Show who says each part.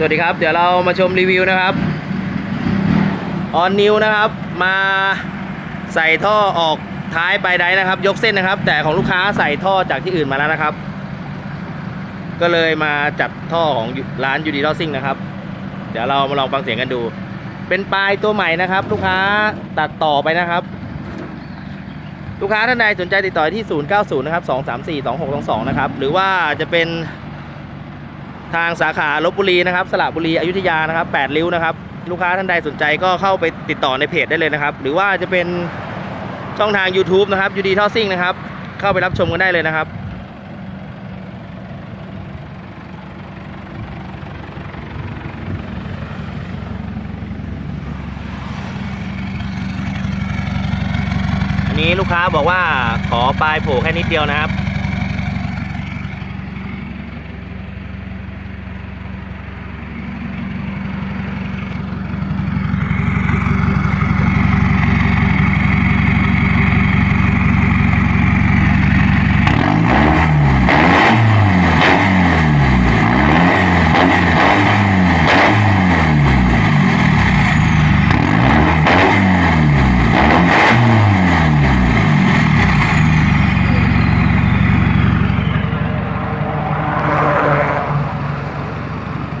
Speaker 1: สวัสดีครับ เดี๋ยวเรามาชมรีวิวนะครับออนนิวนะครับ มาใส่ท่อออกท้ายปลายได้นะครับ ยกเส้นนะครับ แต่ของลูกค้าใส่ท่อจากที่อื่นมาแล้วนะครับ ก็เลยมาจัดท่อของร้านยูดีทอซิ่งนะครับ เดี๋ยวเรามาลองฟังเสียงกันดู เป็นปลายตัวใหม่นะครับ ลูกค้าตัดต่อไปนะครับ ลูกค้าท่านใดสนใจติดต่อที่ 090 นะครับ 234 2622 นะครับ หรือว่าจะเป็น ทางสาขาลบบุรีนะครับสระบุรีอยุธยานะครับ8ริ้วนะครับ ลูกค้าท่านใดสนใจก็เข้าไปติดต่อในเพจได้เลยนะครับ หรือว่าจะเป็นช่องทาง YouTube นะครับยูดีท่อซิ่งนะครับ เข้าไปรับชมกันได้เลยนะครับอันนี้ลูกค้าบอกว่าขอปลายโผล่แค่นิดเดียวนะครับ